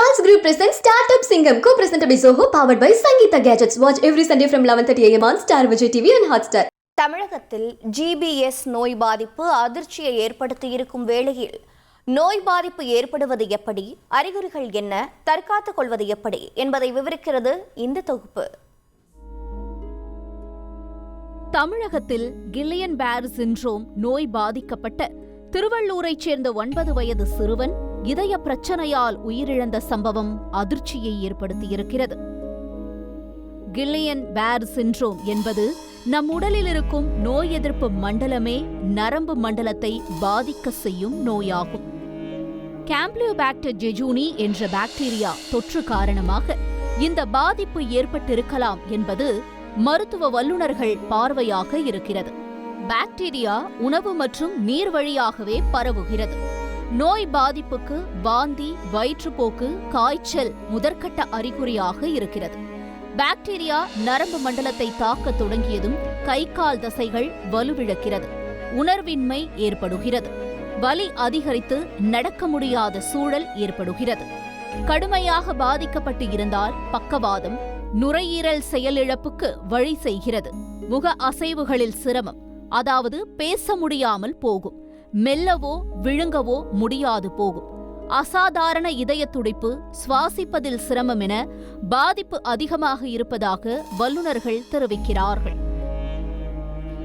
Charles Group presents Startup Singham, co-presented by Zoho, powered by Sangeeta Gadgets. Watch every Sunday from 11:30 a.m. on Star Vijay TV and Hotstar. தமிழகத்தில் GBS நோய் பாதிப்பு அதிர்ச்சியை ஏற்படுத்தியிருக்கும் வேளையில் நோய் பாதிப்பு ஏற்படுவது எப்படி அறிகுறிகள் என்ன தற்காத்துக் கொள்வது எப்படி என்பதை விவரிக்கிறது இந்த தொகுப்பு தமிழகத்தில் கில்லியன் பேர் சின்ட்ரோம் நோய் பாதிக்கப்பட்ட திருவள்ளூரைச் சேர்ந்த ஒன்பது வயது சிறுவன் இதய பிரச்சனையால் உயிரிழந்த சம்பவம் அதிர்ச்சியை ஏற்படுத்தியிருக்கிறது. கில்லியன் பேர் சின்ட்ரோம் என்பது நம் உடலில் இருக்கும் நோய் எதிர்ப்பு மண்டலமே நரம்பு மண்டலத்தை பாதிக்க செய்யும் நோயாகும். கேம்ப்ளியோபாக்டர் ஜெஜூனி என்ற பாக்டீரியா தொற்று காரணமாக இந்த பாதிப்பு ஏற்பட்டிருக்கலாம் என்பது மருத்துவ வல்லுநர்கள் பார்வையாக இருக்கிறது. பாக்டீரியா உணவு மற்றும் நீர் வழியாகவே பரவுகிறது. நோய் பாதிப்புக்கு வாந்தி வயிற்றுப்போக்கு காய்ச்சல் முதற்கட்ட அறிகுறியாக இருக்கிறது. பாக்டீரியா நரம்பு மண்டலத்தை தாக்க தொடங்கியதும் கை கால் தசைகள் வலுவிழக்கிறது. உணர்வின்மை ஏற்படுகிறது. வலி அதிகரித்து நடக்க முடியாத சூழல் ஏற்படுகிறது. கடுமையாக பாதிக்கப்பட்டு இருந்தால் பக்கவாதம் நுரையீரல் செயலிழப்புக்கு வழி செய்கிறது. முக அசைவுகளில் சிரமம் அதாவது பேச முடியாமல் போகும். மெல்லவோ விழுங்கவோ முடியாது போகும். அசாதாரண இதய துடிப்பு சுவாசிப்பதில் சிரமம் என பாதிப்பு அதிகமாக இருப்பதாக வல்லுநர்கள் தெரிவிக்கிறார்கள்.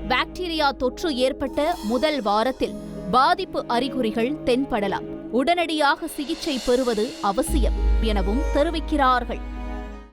பாக்டீரியா தொற்று ஏற்பட்ட முதல் வாரத்தில் பாதிப்பு அறிகுறிகள் தென்படலாம். உடனடியாக சிகிச்சை பெறுவது அவசியம் எனவும் தெரிவிக்கிறார்கள்.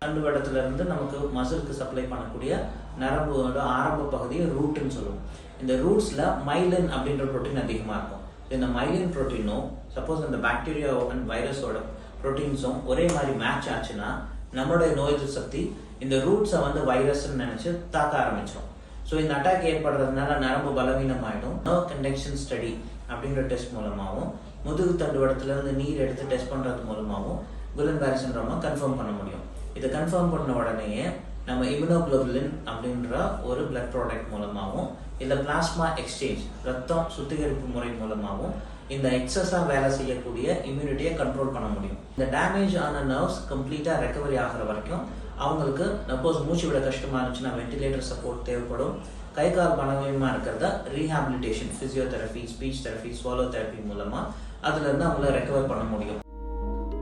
தண்டுவடத்துல இருந்து நமக்கு மசிலுக்கு சப்ளை பண்ணக்கூடிய நரம்போட ஆரம்ப பகுதியை ரூட்டுன்னு சொல்லுவோம். இந்த ரூட்ஸில் மைலன் அப்படின்ற புரோட்டீன் அதிகமாக இருக்கும். இந்த மைலின் புரோட்டீனும் சப்போஸ் இந்த பாக்டீரியா அண்ட் வைரஸோட புரோட்டீன்ஸும் ஒரே மாதிரி மேட்ச் ஆச்சுன்னா நம்மளுடைய நோய் எதிர்ப்பு சக்தி இந்த ரூட்ஸை வந்து வைரஸ்ன்னு நினச்சி தாக்க ஆரம்பிச்சிடும் ஸோ இந்த அட்டாக் ஏற்படுறதுனால நரம்பு பலவீனம் ஆகிடும் நர்வ் கண்டெக்ஷன் ஸ்டடி அப்படின்ற டெஸ்ட் மூலமாகவும் முதுகு தண்டுவடத்துலேருந்து நீர் எடுத்து டெஸ்ட் பண்ணுறது மூலமாகவும் குலன் பேரி கன்ஃபார்ம் பண்ண முடியும். இதை கன்ஃபார்ம் பண்ண உடனேயே நம்ம இம்யூனோகுளோபுலின் அப்படின்ற ஒரு பிளட் ப்ராடக்ட் மூலமாகவும் இல்லை பிளாஸ்மா எக்ஸ்சேஞ்ச் ரத்தம் சுத்திகரிப்பு முறை மூலமாகவும் இந்த எக்ஸஸாக வேலை செய்யக்கூடிய இம்யூனிட்டியை கண்ட்ரோல் பண்ண முடியும். இந்த டேமேஜ் ஆன நர்வ்ஸ் கம்ப்ளீட்டாக ரெக்கவரி ஆகிற வரைக்கும் அவங்களுக்கு சப்போஸ் மூச்சு விட கஷ்டமாக இருந்துச்சுன்னா வென்டிலேட்டர் சப்போர்ட் தேவைப்படும். கை கால் பணவீனமாக இருக்கிறத rehabilitation physiotherapy speech therapy swallow therapy மூலமாக அதுலேருந்து அவங்கள ரெக்கவர் பண்ண முடியும்.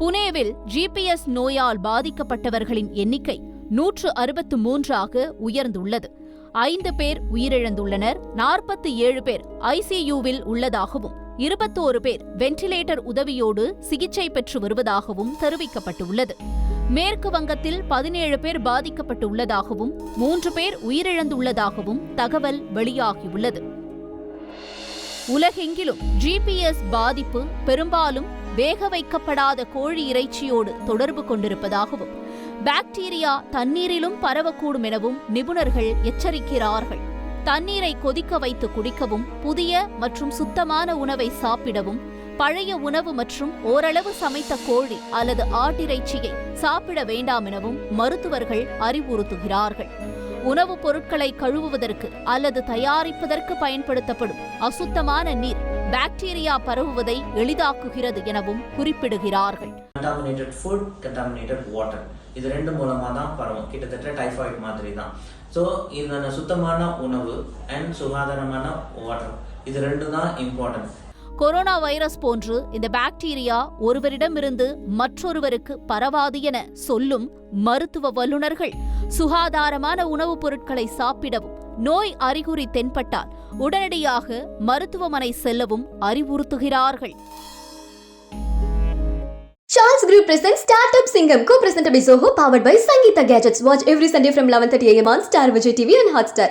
புனேவில் ஜிபிஎஸ் நோயால் பாதிக்கப்பட்டவர்களின் எண்ணிக்கை நூற்று அறுபத்து மூன்றாக உயர்ந்துள்ளது. ஐந்து பேர் உயிரிழந்துள்ளனர். நாற்பத்தி ஏழு பேர் ஐசியூவில் உள்ளதாகவும் இருபத்தோரு பேர் வென்டிலேட்டர் உதவியோடு சிகிச்சை பெற்று வருவதாகவும் தெரிவிக்கப்பட்டுள்ளது. மேற்கு வங்கத்தில் பதினேழு பேர் பாதிக்கப்பட்டுள்ளதாகவும் மூன்று பேர் உயிரிழந்துள்ளதாகவும் தகவல் வெளியாகியுள்ளது. உலகெங்கிலும் ஜிபிஎஸ் பாதிப்பு பெரும்பாலும் வேக வைக்கப்படாத கோழி இறைச்சியோடு தொடர்பு கொண்டிருப்பதாகவும் பாக்டீரியா தண்ணீரிலும் பரவக்கூடும் எனவும் நிபுணர்கள் எச்சரிக்கிறார்கள். தண்ணீரை கொதிக்க வைத்து குடிக்கவும் புதிய மற்றும் சுத்தமான உணவை சாப்பிடவும் பழைய உணவு மற்றும் ஓரளவு சமைத்த கோழி அல்லது ஆட்டிறைச்சியை சாப்பிட வேண்டாம் எனவும் மருத்துவர்கள் அறிவுறுத்துகிறார்கள். உணவுப் பொருட்களை கழுவுவதற்கு அல்லது தயாரிப்பதற்கு பயன்படுத்தப்படும் அசுத்தமான நீர் பாக்டீரியா பரவுவதை எளிதாக்குகிறது எனவும் குறிப்பிடுகிறார்கள். கண்டாமினேட்டட் ஃபுட் கண்டாமினேட்டட் வாட்டர் இது ரெண்டு மூலமா தான் பரவும். கிட்டத்தட்ட டைஃபாய்டு மாதிரி தான் ஸோ இந்த சுத்தமான உணவு அண்ட் சுகாதாரமான வாட்டர் இது ரெண்டு தான் இம்பார்ட்டன்ட் கொரோனா வைரஸ் போன்று இந்த பாக்டீரியா ஒருவரிடமிருந்து மற்றொருவருக்கு பரவாது என சொல்லும் மருத்துவ வல்லுநர்கள் சுகாதாரமான உணவுப் பொருட்களை சாப்பிடவும் நோய் அறிகுறி தென்பட்டால் உடனடியாக மருத்துவமனை செல்லவும் அறிவுறுத்துகிறார்கள் Charles Group presents Startup Singham, co-presented by Zoho, powered by Sangeeta Gadgets. Watch every Sunday from 11:30 a.m. on Star Vijay TV and Hotstar.